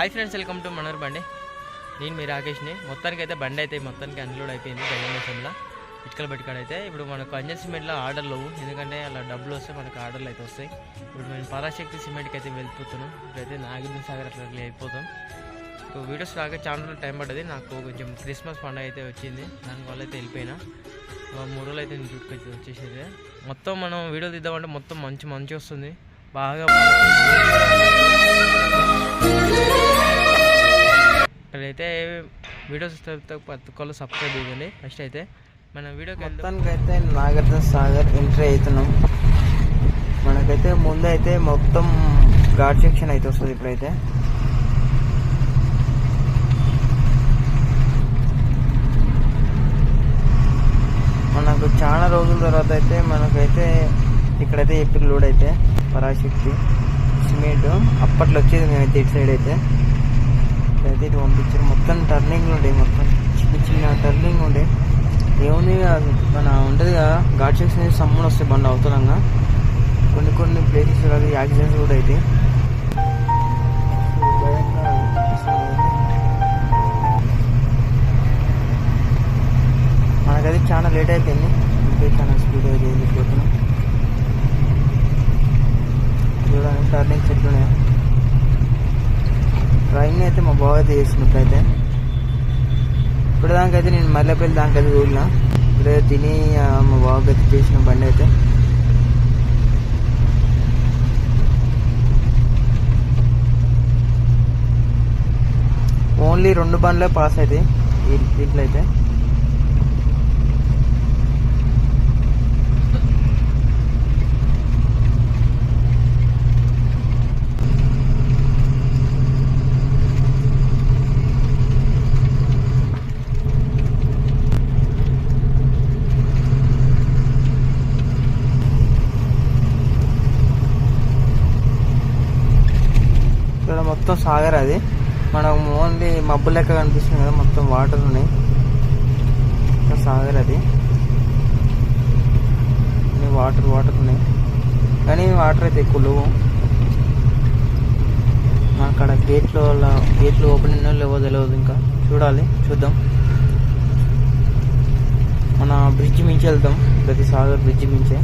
Hi friends welcome to మనోర్ బండి నేను మీ రాకేష్ని. మొత్తానికి అయితే బండి అయితే మొత్తానికి అన్లోడ్ అయిపోయింది జగన్మేషంలో ఇటుకల పెట్టుకాడైతే ఇప్పుడు మనకు అంజన్ సిమెంట్లో ఆర్డర్ లేవు. ఎందుకంటే అలా డబ్బులు వస్తే మనకు ఆర్డర్లు అయితే వస్తాయి. ఇప్పుడు మేము పరాశక్తి సిమెంట్కి అయితే వెళ్ళిపోతున్నాం. ఇప్పుడైతే నాగార్జున సాగర్ అట్లా అయిపోతాం. ఇప్పుడు వీడియోస్ రాక చాలా టైం పడ్డది. నాకు కొంచెం క్రిస్మస్ పండుగ అయితే వచ్చింది. దానివల్ల అయితే వెళ్ళిపోయినా. మూడు రోజులు అయితే నేను చుట్టుకొచ్చి వచ్చేసేది. మొత్తం మనం వీడియో తీద్దామంటే మొత్తం మంచి మంచి వస్తుంది. బాగా ఇక్కడైతే వీడియోస్ ప్రతి ఒక్కళ్ళు సబ్స్క్రైబ్ చేయండి ఫస్ట్ అయితే మన వీడియోకి మొత్తానికి అయితే నాగార్జున సాగర్ ఎంట్రీ అవుతున్నాం. మనకైతే ముందైతే మొత్తం ఘాట్ సెక్షన్ అయితే వస్తుంది ఇప్పుడైతే. మనకు చాలా రోజుల తర్వాత అయితే మనకైతే ఇక్కడైతే ఎప్పుడు లోడ్ అయితే పరాశక్తి. సిమెంట్ అప్పట్లో వచ్చేది మేమైతే ఇటు సైడ్ అయితే. ఇక్కడైతే ఇటు పంపించారు మొత్తం టర్నింగ్ ఉండే మొత్తం చిన్న చిన్న టర్నింగ్ ఉండే. ఏముంది మన ఉంటుంది కదా ఘాట్ సెక్షన్ సమ్మున్ వస్తే బండి అవుతుండగా కొన్ని కొన్ని ప్లేసెస్ అది యాక్సిడెంట్స్ కూడా అయితే. మనకైతే చాలా లేట్ అయిపోయింది. అందుకే చాలా స్పీడ్ అయితే వెళ్ళిపోతున్నాం. చూడండి టర్నింగ్స్ ఎట్లున్నాయో ట్రైన్ అయితే మా బావ అయితే చేసినట్లయితే ఇప్పుడు దానికైతే నేను మల్లెపల్లి దానికైతే చూడలా ఇప్పుడు తిని మా బావకి అయితే చేసిన బండి అయితే. ఓన్లీ రెండు బండ్లే పాస్ అయితే దీంట్లో అయితే ఇక్కడ మొత్తం సాగర్ అది. మనం ఓన్లీ మబ్బు లెక్క కనిపిస్తుంది కదా మొత్తం వాటర్ ఉన్నాయి సాగర్ అది. వాటర్ వాటర్ ఉన్నాయి కానీ వాటర్ అయితే ఎక్కువ లేవు. అక్కడ గేట్లు గేట్లు ఓపెన్ అయినా లేవో తెలియదు ఇంకా. చూడాలి చూద్దాం. మన బ్రిడ్జ్ మించి వెళ్తాం. ప్రతి సాగర్ బ్రిడ్జ్ మించే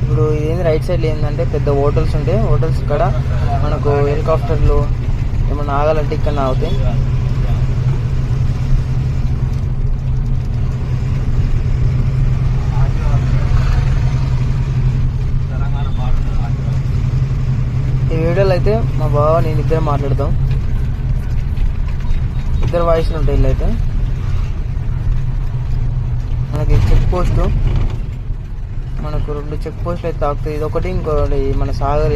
ఇప్పుడు ఇదేంది రైట్ సైడ్ ఏంటంటే పెద్ద హోటల్స్ ఉంటాయి హోటల్స్ ఇక్కడ మనకు హెలికాప్టర్లు ఏమన్నా ఆగాలంటే ఇక్కడ ఆగుతాయి. ఈ వీడియోలో అయితే మా బావ నేను ఇద్దరు మాట్లాడతాం ఇద్దరు వాయిస్లు ఉంటాయి ఇల్లు అయితే. మనకి చెక్ పోస్టు మనకు రెండు చెక్ పోస్టులు అయితే తాకుతుంది ఇది ఒకటి ఇంకోటి మన సాగర్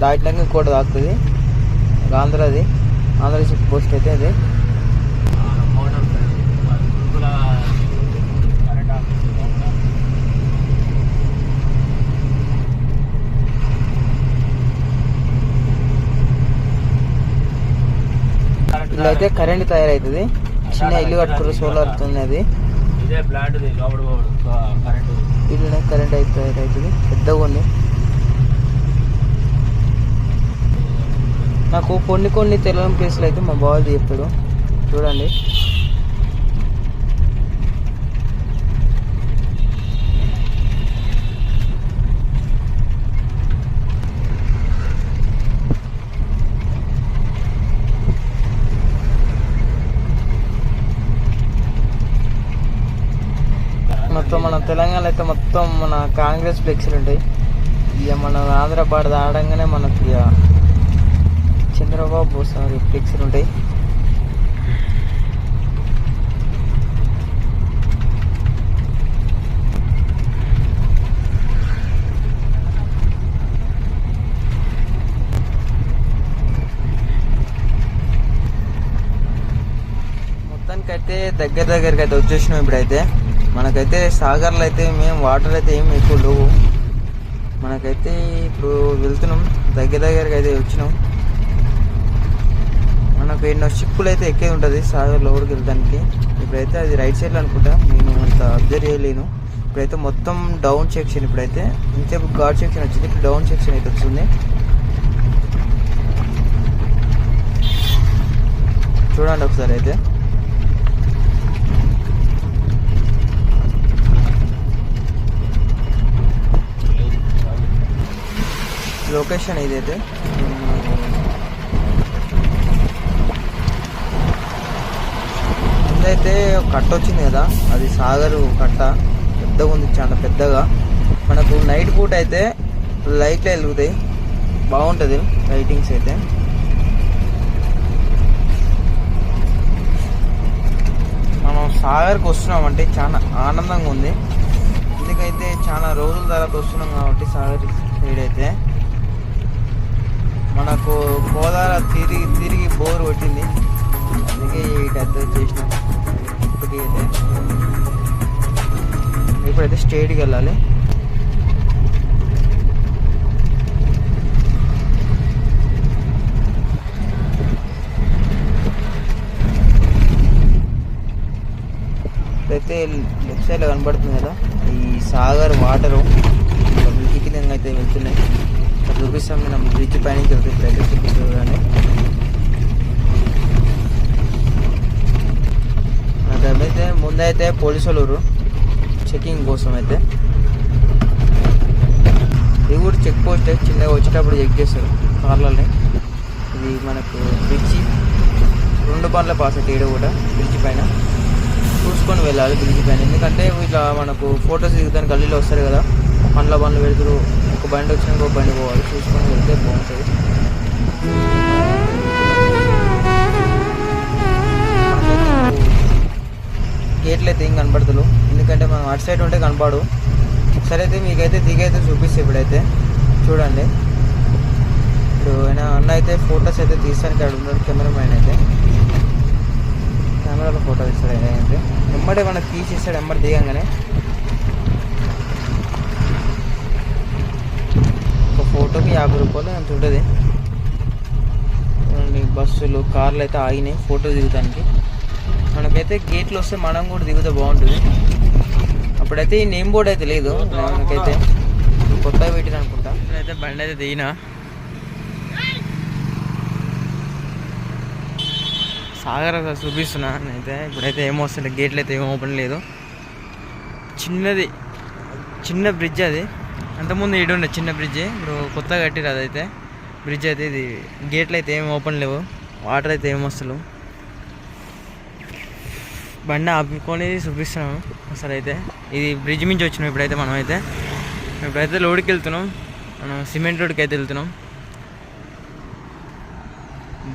దాటినాక ఇంకోటి తాకుతుంది. ఆంధ్రది ఆంధ్ర చెక్ పోస్ట్ అయితే అది ఇల్లు అయితే కరెంట్ తయారవుతుంది చిన్న ఇల్లు కట్టుకురు సోలార్ అది ఇదే ప్లాంట్ కరెంట్ ఇల్లు కరెంట్ అయితే తయారవుతుంది పెద్దగా ఉంది నాకు కొన్ని కొన్ని తెలియని ప్లేస్లు అయితే మా బావ చెప్తాడు. చూడండి. మొత్తం మన తెలంగాణ అయితే మొత్తం మన కాంగ్రెస్ ఫ్లెక్సీలు ఉంటాయి. ఇక మన ఆంధ్రపాడు ఆడంగానే మనకి ఇక చంద్రబాబు సారీ ఫ్లెక్సీలు ఉంటాయి. మొత్తానికైతే దగ్గర దగ్గరికి అయితే వచ్చేసినాం ఇప్పుడైతే. మనకైతే సాగర్లో అయితే మేము వాటర్ అయితే ఏం ఎక్కువ లేవు. మనకైతే ఇప్పుడు వెళ్తున్నాం. దగ్గర దగ్గరికి అయితే వచ్చినాం. మనకు ఎన్నో షిప్పులు అయితే ఎక్కే ఉంటుంది సాగర్ లోపలికి వెళ్ళడానికి ఇప్పుడైతే అది రైట్ సైడ్లో అనుకుంటా. నేను అంత అబ్జర్వ్ చేయలేను. ఇప్పుడైతే మొత్తం డౌన్ సెక్షన్ ఇప్పుడైతే. ఇంతసేపు గాడ్ సెక్షన్ వచ్చింది. ఇప్పుడు డౌన్ సెక్షన్ అయితే వస్తుంది. చూడండి ఒకసారి అయితే. లొకేషన్ ఇదైతే ముందైతే కట్ట వచ్చింది కదా అది సాగరు కట్ట. పెద్దగా ఉంది చాలా పెద్దగా. మనకు నైట్ పూట అయితే లైట్లు వెలుగుతాయి. బాగుంటుంది లైటింగ్స్ అయితే. మనం సాగర్కి వస్తున్నాం అంటే చాలా ఆనందంగా ఉంది. ఎందుకైతే చాలా రోజుల తర్వాత వస్తున్నాం కాబట్టి సాగర్ సైడ్ అయితే. మనకు గోదావర తిరిగి తిరిగి బోర్ కొట్టింది. అందుకే ఇటైతే చేసినాం ఇప్పటికీ అయితే. ఇప్పుడైతే స్టేట్కి వెళ్ళాలి. అయితే లెఫ్ట్ సైడ్లో కనబడుతుంది కదా. ఈ సాగర్ వాటరు. బ్రిడ్జ్ కింద అయితే వెళ్తున్నాయి. చూపిస్తాం మనం బ్రిడ్జ్ పైన వెళ్తే ఇప్పుడైతే చూపిస్తుంది కానీ అక్కడైతే ముందైతే పోలీసు వాళ్ళు చెకింగ్ కోసం అయితే ఇది కూడా చెక్ పోస్ట్ చిన్నగా వచ్చేటప్పుడు చెక్ చేస్తారు కార్లని ఇది మనకు బ్రిడ్జి రెండు బండ్ల పాస్ అయితే కూడా బ్రిడ్జి పైన. చూసుకొని వెళ్ళాలి బ్రిడ్జి పైన. ఎందుకంటే ఇట్లా మనకు ఫొటోస్ దిగుతాను గల్లీలో వస్తారు కదా పండ్ల బండ్లు పెడుతురు ఒక బండి వచ్చిన ఒక బండి పోవాలి. చూసుకొని వెళ్తే బాగుంటుంది. గేట్లు అయితే ఏం కనపడతలు ఎందుకంటే మనం అటు సైడ్ ఉంటే కనపడు సరే అయితే మీకైతే దిగైతే చూపిస్తే ఇప్పుడైతే. చూడండి. ఇప్పుడు ఆయన అన్న అయితే ఫొటోస్ అయితే తీస్తానికి అక్కడ ఉన్నాడు కెమెరామ్యాన్ అయితే. కెమెరాలో ఫోటో తీస్తాడు ఆయన అయితే. ఎమ్మడే మనకు తీసి ఇస్తాడు ఎమ్మడి దిగంగానే. ఫోటోకి యాభై రూపాయలు అంత ఉంటుంది. బస్సులు కార్లు అయితే ఆగినాయి ఫోటో దిగుతానికి. మనకైతే గేట్లు వస్తే మనం కూడా దిగుతే బాగుంటుంది. అప్పుడైతే ఈ నేమ్ బోర్డ్ అయితే లేదు. మనకైతే కొత్తగా పెట్టిన అనుకుంటా. అయితే బండి అయితే దిగినా. సాగర్ చూపిస్తున్నా నేనైతే. ఇప్పుడైతే ఏమొస్తుంది గేట్లు అయితే ఏం ఓపెన్ లేదు. చిన్నది చిన్న బ్రిడ్జ్ అది. అంతకుముందు ఇటు ఉండే చిన్న బ్రిడ్జ్ ఇప్పుడు కొత్తగా కట్టిరు అదైతే. బ్రిడ్జ్ అయితే ఇది గేట్లు అయితే ఏం ఓపెన్ లేవు. వాటర్ అయితే ఏం వస్తలేవు. బండి ఆపుకొని చూపిస్తున్నాము అసలు అయితే. ఇది బ్రిడ్జ్ నుంచి వచ్చినాం ఇప్పుడైతే మనం అయితే. ఇప్పుడైతే లోడ్కి వెళ్తున్నాం. మనం సిమెంట్ రోడ్కి అయితే వెళ్తున్నాం.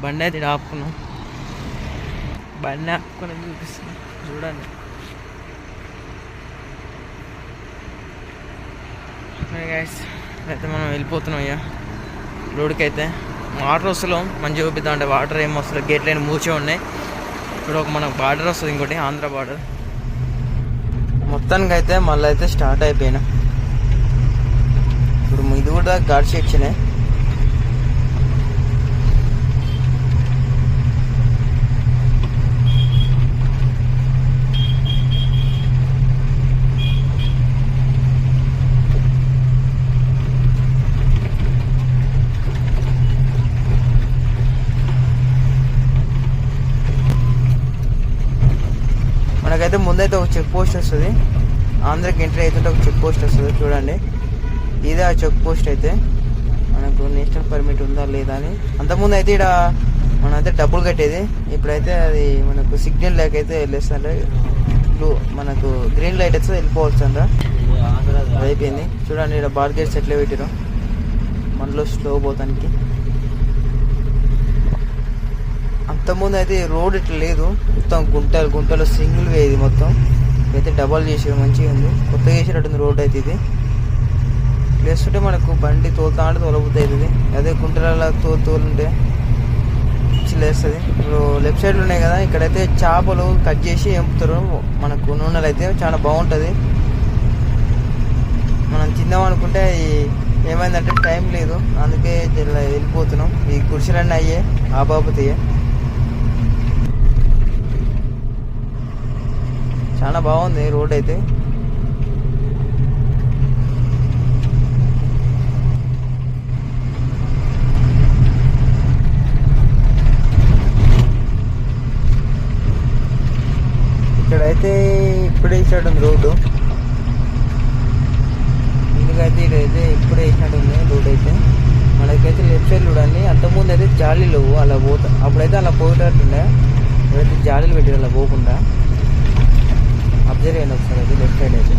బండి అయితే ఈడ ఆపుకున్నాం. బండి ఆపుకొని చూపిస్తున్నాం. చూడండి. గైస్ అయితే మనం వెళ్ళిపోతున్నాం అయ్యా రోడ్కి అయితే వాటర్ వస్తలేం మంచిగా చూపిద్దాం అంటే వాటర్ ఏం వస్తలేదు గేట్లు అయినా మూచే ఉన్నాయి. ఇప్పుడు ఒక మనకు బార్డర్ వస్తుంది ఇంకోటి ఆంధ్ర బార్డర్. మొత్తానికి అయితే మళ్ళీ అయితే స్టార్ట్ అయిపోయినా. ఇప్పుడు ఇది కూడా ఘాట్ సెక్షనే. మనకైతే ముందైతే ఒక చెక్ పోస్ట్ వస్తుంది. ఆంధ్రకి ఎంట్రీ అవుతుంటే ఒక చెక్ పోస్ట్ వస్తుంది. చూడండి. ఇదే ఆ చెక్ పోస్ట్ అయితే. మనకు నేషనల్ పర్మిట్ ఉందా లేదా అని. అంతకుముందు అయితే ఇక్కడ మనం అయితే డబ్బులు కట్టేది. ఇప్పుడైతే అది మనకు సిగ్నల్ లేక అయితే వెళ్ళేస్తుంటే బ్లూ మనకు గ్రీన్ లైట్ వస్తే వెళ్ళిపోవచ్చు అంట. అది అయిపోయింది. చూడండి ఇక్కడ బార్గేట్స్ ఎట్లా పెట్టారు మనలో స్లో పోతానికి. అంతకుముందు అయితే రోడ్ ఇట్లా లేదు. మొత్తం గుంటలు గుంటలు సింగిల్ వే ఇది మొత్తం. అయితే డబల్ చేసారు మంచిగా ఉంది. కొత్తగా చేసినట్టుంది రోడ్ అయితే ఇది. ప్లేస్ ఉంటే మనకు బండి తోలుతా అంటే ఇది అదే గుంటలలో తోలు తోలుంటే లేస్తుంది. ఇప్పుడు లెఫ్ట్ సైడ్లో ఉన్నాయి కదా ఇక్కడైతే చేపలు కట్ చేసి ఎంపుతారు. మనకు నూనెలు అయితే చాలా బాగుంటుంది. మనం తిందాం అనుకుంటే ఏమైందంటే టైం లేదు. అందుకే వెళ్ళిపోతున్నాం. ఈ కుర్చీలన్నీ అయ్యే ఆ చాలా బాగుంది రోడ్ అయితే. ఇక్కడైతే ఇప్పుడే వేసినట్టుంది రోడ్డు. ఎందుకైతే ఇదైతే ఇప్పుడే వేసినట్టుంది రోడ్ అయితే. మనకైతే లెఫ్ట్ సైడ్ చూడండి అంతకుముందు అయితే జాలీలు అలా పోతా అప్పుడైతే అలా పోయేటట్టుండే ఇప్పుడైతే జాలీలు పెట్టారు అలా పోకుండా. అబ్జర్వ్ అయ్యింది ఒకసారి అయితే లెఫ్ట్ సైడ్ అయితే.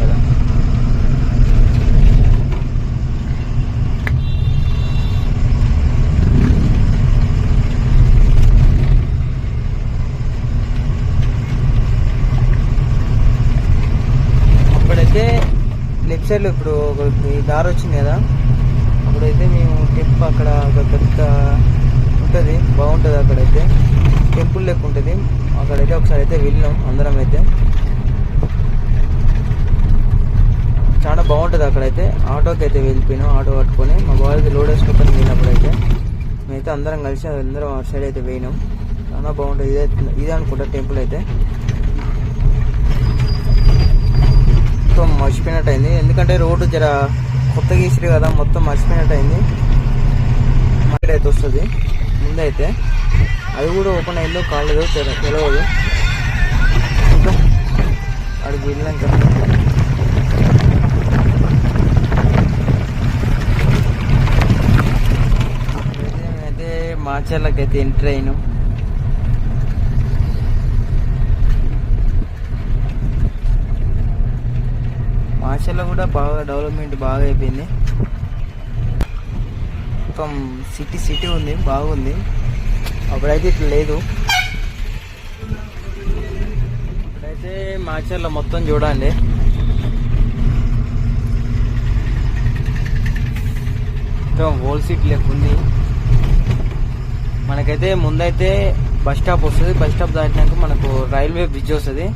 కదా. అప్పుడైతే లెఫ్ట్ సైడ్లో ఇప్పుడు ఒక ఈ దారి వచ్చింది కదా అప్పుడైతే మేము టెంపుల్ అక్కడ ఒక పెద్ద ఉంటుంది బాగుంటుంది అక్కడైతే. టెంపుల్ లెక్క ఉంటుంది. అక్కడైతే ఒకసారి అయితే వెళ్ళాం అందరం అయితే. చాలా బాగుంటుంది అక్కడైతే. ఆటోకి అయితే వెళ్ళిపోయినాం ఆటో పట్టుకొని మా బాబు లోడ్ వేసుకుంటాను వెళ్ళినప్పుడు అయితే మేమైతే అందరం కలిసి అందరం అటు సైడ్ అయితే పోయినాం. చాలా బాగుంటుంది. ఇదే ఇదే అనుకుంటా టెంపుల్ అయితే. మొత్తం మర్చిపోయినట్టు అయింది ఎందుకంటే రోడ్డు జర కొత్తగా ఇసిరి కదా మొత్తం మర్చిపోయినట్టు అయింది మార్కెట్ అయితే వస్తుంది. ముందైతే అది కూడా ఓపెన్ అయిందో కాలేదో తెలియదు చూద్దాం అడిగి వెళ్ళాక మేమైతే మాచర్లకి అయితే ఎంటర్ అయినాం. మాచర్లో కూడా బాగా డెవలప్మెంట్ బాగా అయిపోయింది. మొత్తం సిటీ సిటీ ఉంది బాగుంది. అప్పుడైతే ఇట్లా లేదు. ఇప్పుడైతే మాచర్లో మొత్తం చూడండి. మొత్తం హోల్ సీట్ లెక్క ఉంది. మనకైతే ముందైతే బస్ స్టాప్ వస్తుంది. బస్ స్టాప్ దాటినాక మనకు రైల్వే బ్రిడ్జ్ వస్తుంది.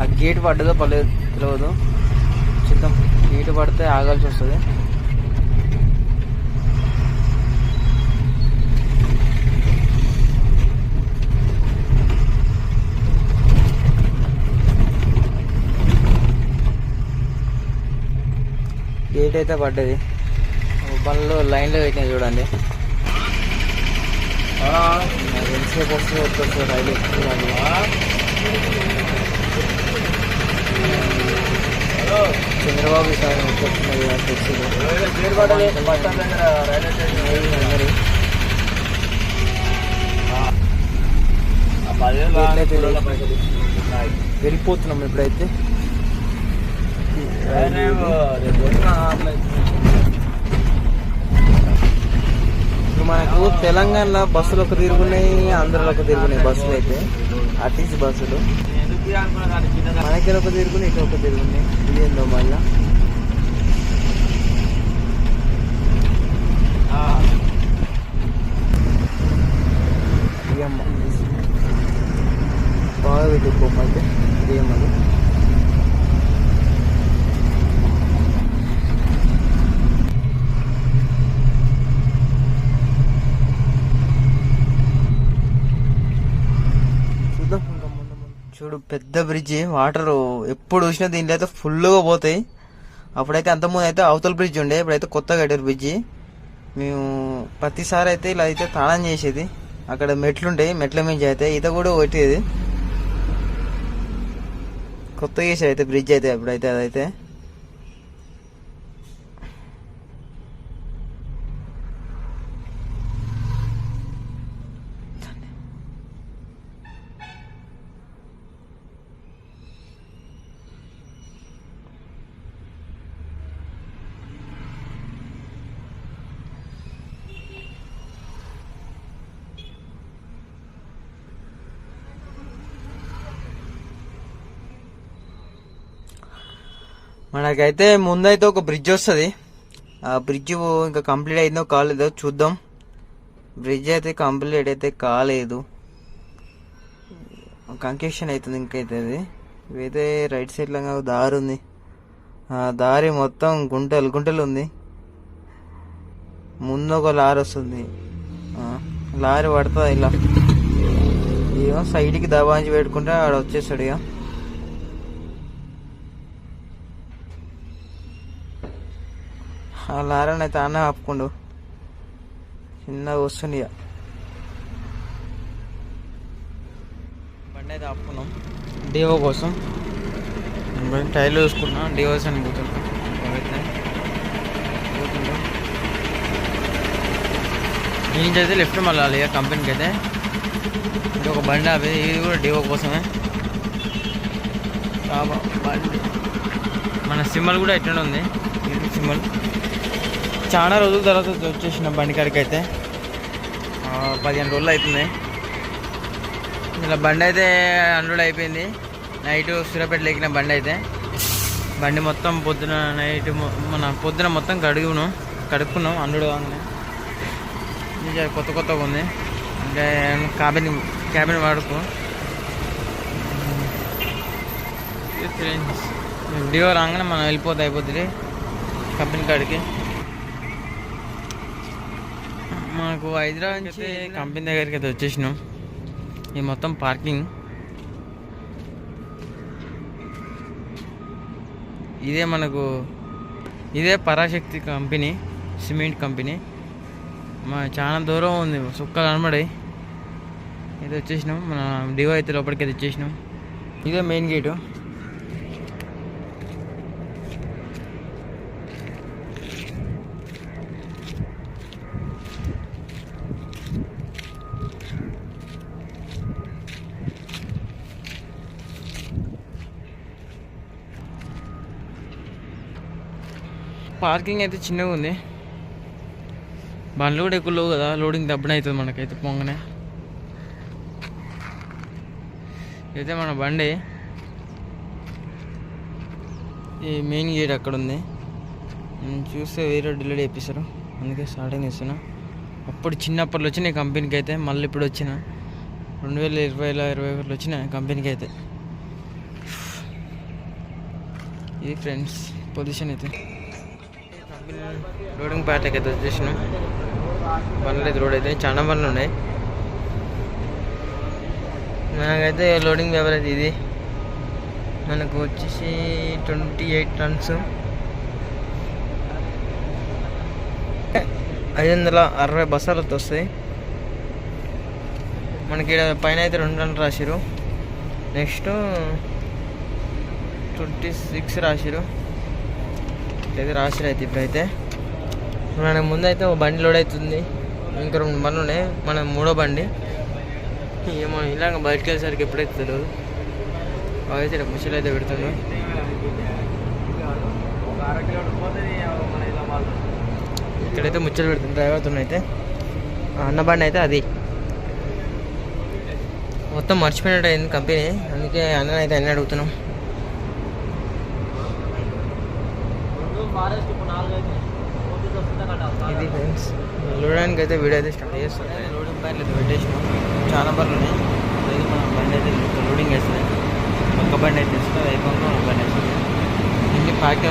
ఆ గేట్ పడ్డదో పర్లేదు తెలియదు చూద్దాం. గేట్ పడితే ఆగాల్సి వస్తుంది. గేట్ అయితే పడ్డది. బండ్లో లైన్లో పెట్టినాయి చూడండి. ఎంతసేపు వస్తుంది వస్తుంది రైలు చూడండి చంద్రబాబు సార్ వెళ్ళిపోతున్నాం ఇప్పుడైతే ఇప్పుడు మనకు తెలంగాణలో బస్సులు ఒక తిరుగున్నాయి ఆంధ్రలో ఒక తిరుగున్నాయి బస్సులు అయితే. ఆర్టీసీ బస్సులు. మనకి ఒక తిరుగున్నాయి. ఇటు ఒక తిరుగున్నాయి ఇదేందో మళ్ళా బాగా వెళ్ళిపోమ్మ అయితే ఇదేమది చూద్దాం ఇంకా ముందు ముందు. చూడు పెద్ద బ్రిడ్జ్ వాటర్ ఎప్పుడు చూసినా దీంట్లో అయితే ఫుల్గా పోతాయి. అప్పుడైతే అంతకుముందు అయితే అవతల బ్రిడ్జ్ ఉండే ఇప్పుడైతే కొత్తగా కట్టారు బ్రిడ్జి మేము ప్రతిసారి అయితే ఇలా అయితే తాళం చేసేది. అక్కడ మెట్లుంటాయి మెట్ల మించి అయితే ఈత కూడా కొట్టేది. కొత్తగా చేసేది అయితే బ్రిడ్జ్ అయితే ఇప్పుడైతే అదైతే. మనకైతే ముందైతే ఒక బ్రిడ్జ్ వస్తుంది. ఆ బ్రిడ్జ్ ఇంకా కంప్లీట్ అయిందో కాలేదో చూద్దాం. బ్రిడ్జ్ అయితే కంప్లీట్ అయితే కాలేదు. కంకేషన్ అవుతుంది ఇంకైతే అది. ఇవైతే రైట్ సైడ్లో దారి ఉంది. ఆ దారి మొత్తం గుంటలు గుంటలు ఉంది. ముందు ఒక లారీ వస్తుంది. లారీ పడుతుంది ఇలా. ఏమో సైడ్కి దబాంచి పెట్టుకుంటే ఆడ వచ్చేస్తాడు ఇక. ఆ లారీని అయితే అన్న ఆపుకుండు. చిన్నగా వస్తుంది ఇక బండి అయితే ఆపుకున్నాం. డివో కోసం. టైర్లు చూసుకున్నా డివోస్ అని పోతున్నాం ఈ నుంచి అయితే లెఫ్ట్ మళ్ళీ ఇక కంపెనీకి అయితే. ఇది ఒక బండి ఆపి ఇది కూడా డివో కోసమే. బండి. మన సింబల్ కూడా ఎట్లా ఉంది. సింబల్? చాలా రోజుల తర్వాత వచ్చేసిన బండి కాడికి అయితే. పదిహేను రోజులు అవుతుంది. ఇలా బండి అయితే అన్లోడ్ అయిపోయింది. నైట్ సూర్యాపేట లేకిన బండి అయితే. బండి మొత్తం పొద్దున నైట్ మన పొద్దున మొత్తం కడుగును కడుక్కున్నాం అన్లోడ్ కాగానే. కొత్త కొత్తగా ఉంది. అంటే క్యాబిన్ క్యాబిన్ వాడుకో. డివో రాగానే మనం వెళ్ళిపోతే అయిపోతుంది కంపెనీ కాడికి. మాకు హైదరాబాద్ నుంచి కంపెనీ దగ్గరికి అయితే వచ్చేసినాం. ఇది మొత్తం పార్కింగ్ ఇదే మనకు ఇదే పరాశక్తి కంపెనీ సిమెంట్ కంపెనీ. మా చాలా దూరం ఉంది సుక్క కనబడి ఇది వచ్చేసినాం. మన డివో అయితే లోపలికి అయితే వచ్చేసినాం. ఇదే మెయిన్ గేటు పార్కింగ్ అయితే చిన్నగా ఉంది. బండ్లు కూడా ఎక్కువ లేవు కదా లోడింగ్ దబ్బున అవుతుంది మనకైతే పొంగనే. అయితే మన బండి. ఈ మెయిన్ గేట్ అక్కడ ఉంది. నేను చూస్తే వేరే డిలీట్ చేపిస్తారు. అందుకే స్టార్టింగ్ చేస్తున్నా. అప్పుడు చిన్నప్పట్లో వచ్చిన కంపెనీకి అయితే మళ్ళీ ఇప్పుడు వచ్చిన. రెండు వేల ఇరవైలో ఇరవై ఒకటిలో వచ్చిన కంపెనీకి అయితే ఇది ఫ్రెండ్స్ పొజిషన్ అయితే. రోడింగ్ లోడింగ్ అయితే వచ్చేసినాం. పర్లేదు రోడ్ అయితే చాలా బండ్లు ఉన్నాయి. నాకైతే లోడింగ్ పేపర్ అయితే ఇది. మనకు వచ్చేసి ట్వంటీ ఎయిట్ టన్స్. ఐదు వందల అరవై బస్సాలతో వస్తాయి. మనకి పైన అయితే రెండు టన్నులు రాసిరు నెక్స్ట్ ట్వంటీ సిక్స్ రాసిరు అయితే రాసిరు అయితే ఇప్పుడైతే. మన ముందు అయితే ఒక బండి లోడ్ అవుతుంది. ఇంకా రెండు బండ్లు ఉన్నాయి. మన మూడో బండి. ఏమో ఇలాగ బయటకు వెళ్ళేసరికి ఎప్పుడైతే తెలియదు అయితే ముసలు అయితే పెడుతుండ్రు ఇక్కడైతే ముచ్చలు పెడుతుంది డ్రైవర్తో అయితే. అన్న బండి అయితే అది. మొత్తం మర్చిపోయినట్టు అయింది కంపెనీ. అందుకే అన్న అయితే అన్నీ అడుగుతున్నాం ఇది ఫ్రెండ్స్ లోడానికి అయితే వీడియో అయితే స్టార్ట్ చేస్తుంది లోడింగ్ పైన అయితే పెట్టేసినాం చాలా బండ్లు ఉన్నాయి. అయితే మన బండి అయితే లోడింగ్ వేస్తుంది ఒక్క బండి అయితే ఇస్తుంది అయిపోయింది ఒక బండి వేస్తుంది ఇంకే ప్యాక్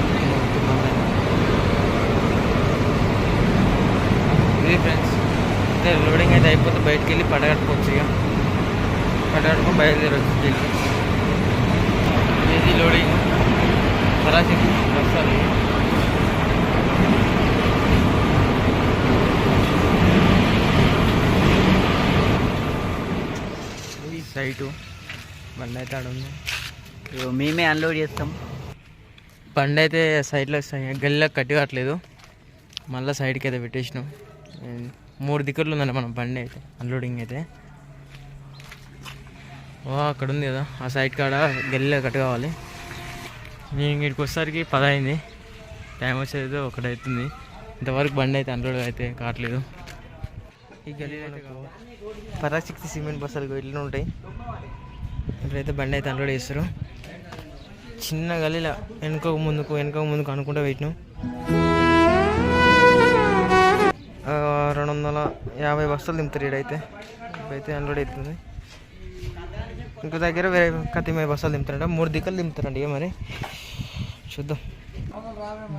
ఇది ఫ్రెండ్స్ అయితే లోడింగ్ అయితే అయిపోతే బయటికి వెళ్ళి పడగట్టుకోవచ్చు ఇక. పడగట్టుకొని బయలుదేరవచ్చు వెళ్ళి ఇది లోడింగ్ సరాసరి వస్తారు సైటు బండి అయితే ఉంది. మేమే అన్లోడ్ చేస్తాం. బండి అయితే సైడ్లో గల్లీలో కట్టివట్లేదు మళ్ళీ సైడ్కి అయితే పెట్టేసినాం మూడు దిక్కులు ఉందండి మన బండి అయితే అన్లోడింగ్ అయితే. ఓ అక్కడ ఉంది కదా. ఆ సైడ్ కాడ గల్లీలో కట్ కావాలి. నేను ఇక్కడికి వచ్చేసరికి పది అయింది టైం వచ్చేది ఒకటి అవుతుంది ఇంతవరకు బండి అయితే అన్లోడ్ అయితే కావట్లేదు. ఈ గల్లీలో పరాశక్తి సిమెంట్ బస్సులు ఇట్లా ఉంటాయి. ఇప్పుడైతే బండి అయితే అన్లోడ్ చేస్తారు చిన్న గలీల వెనుక ముందుకు వెనుక ముందుకు అనుకుంటా పెట్టినాం రెండు వందల యాభై బస్తాలు దింపుతారు ఈడైతే ఇప్పుడైతే అన్లోడ్ అవుతుంది ఇంకో దగ్గర వేరే కత్తిమే బస్తాలు దింపుతారంట. మూడు దిక్కలు దింపుతారండి ఇక మరి. చూద్దాం.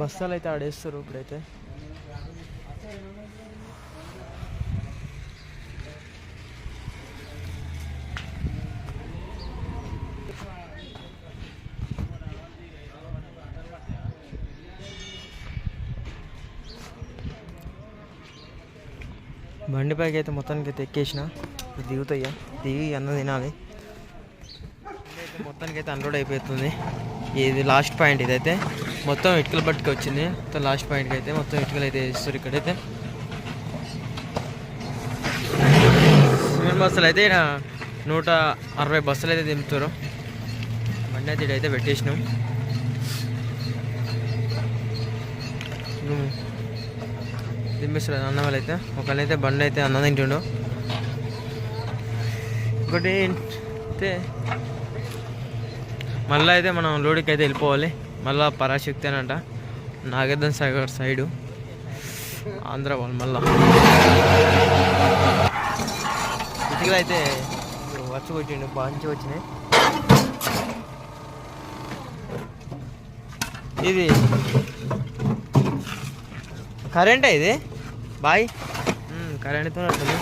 బస్తాలు అయితే ఆడేస్తారు ఇప్పుడైతే. బండి పైకి అయితే మొత్తానికి అయితే ఎక్కేసిన. దిగుతాయ్యా. దిగి అన్నం తినాలి. మొత్తానికి అయితే అన్లోడ్ అయిపోతుంది. ఇది లాస్ట్ పాయింట్ ఇదైతే. మొత్తం ఇటుకల బట్టుకు వచ్చింది. మొత్తం లాస్ట్ పాయింట్కి అయితే మొత్తం ఇటుకలు అయితే వేస్తారు ఇక్కడైతే. సిమెంట్ బస్సులు అయితే నూట అరవై బస్సులు అయితే దింపుతారు. బండి అయితే ఇడైతే పెట్టేసినాం. దింపేస్తారు అన్న వాళ్ళైతే ఒకళ్ళైతే బండి అయితే అన్నం తింటుండు. ఇంకోటి అయితే మళ్ళీ అయితే మనం లోడికి అయితే వెళ్ళిపోవాలి. మళ్ళీ పరాశక్తి అని అంట. సాగర్ సైడు. ఆంధ్ర వాళ్ళు మళ్ళా. ఇటుకలు అయితే వచ్చి కొట్టిండు. బాగా వచ్చినాయి. ఇది కరెంటే ఇది? బాయ్. కరెంట్తో నడుతుంది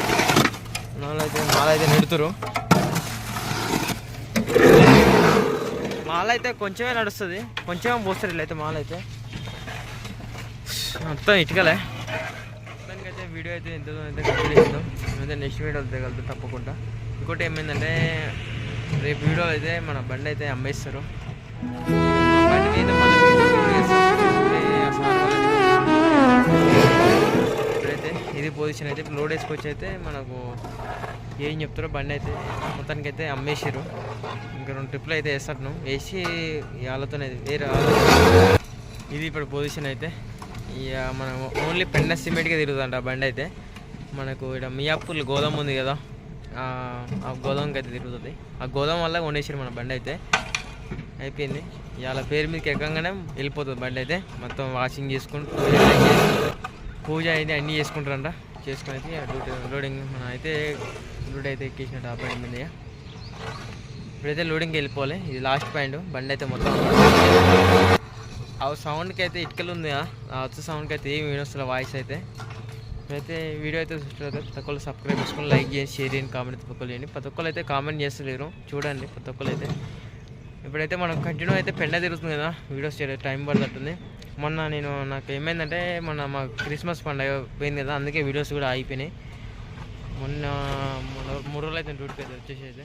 నాలైతే మాలైతే నెడుతురు. మాల అయితే కొంచెమే నడుస్తుంది. కొంచెమే పోస్తారు వీళ్ళైతే అయితే మొత్తం ఇటుకలే. మొత్తానికి వీడియో అయితే ఎంత అయితే కంప్లీట్ చేస్తాం అయితే నెక్స్ట్ వీడియో తగలుతుంది తప్పకుండా. ఇంకోటి ఏమైందంటే రేపు వీడియోలో అయితే మన బండి అయితే అమ్మేస్తారు. బండి మీద ఇది పొజిషన్ అయితే ఇప్పుడు లోడ్ వేసుకొచ్చి అయితే మనకు ఏం చెప్తారో బండి అయితే మొత్తానికి అయితే అమ్మేసారు ఇంకా రెండు ట్రిప్లు అయితే వేస్తాను వేసి వాళ్ళతోనే వేరే ఇది ఇప్పుడు పొజిషన్ అయితే. ఇక మనం ఓన్లీ పెండ సిమెంట్గా తిరుగుతుంట ఆ బండి అయితే. మనకు ఇక్కడ మియాపూర్ గోధుమ ఉంది కదా ఆ గోధుమకి అయితే తిరుగుతుంది. ఆ గోదాం వల్ల వండేసారు మన బండి అయితే. అయిపోయింది. ఇవాళ పేరు మీదకి ఎక్కగానే వెళ్ళిపోతుంది బండి అయితే. మొత్తం వాషింగ్ చేసుకుంటూ. పూజ అయితే అన్నీ చేసుకుంటారంట. చేసుకుని అయితే డ్యూటీ లోడింగ్ మనం అయితే లూడ్ అయితే ఎక్కేసినట్టు ఆ బండి మీద ఇప్పుడైతే లోడింగ్కి వెళ్ళిపోవాలి. ఇది లాస్ట్ పాయింట్ బండి అయితే మొత్తం ఆ సౌండ్కి అయితే ఇటుకలు ఉంది కదా, ఆ వచ్చే సౌండ్కి అయితే ఏమి వినొస్తుంది వాయిస్ అయితే. ఇప్పుడైతే వీడియో అయితే చూస్తారు ప్రతి ఒక్కరు సబ్స్క్రైబ్ చేసుకొని లైక్ చేయండి షేర్ చేయండి కామెంట్ ప్రతి ఒక్కరు చేయండి. ప్రతి ఒక్కరు అయితే కామెంట్ చేస్తలేరు. చూడండి ప్రతి ఒక్కరు అయితే. ఇప్పుడైతే మనం కంటిన్యూ అయితే పెండ తిరుగుతుంది కదా వీడియోస్ చేయడం టైం పడుతుంది. మొన్న నేను నాకు ఏమైందంటే మొన్న మా క్రిస్మస్ పండుగ పోయింది కదా అందుకే వీడియోస్ కూడా అయిపోయినాయి మొన్న మొన్న మూడు రోజులు అయితే డ్యూటీకి అయితే వచ్చేసి అయితే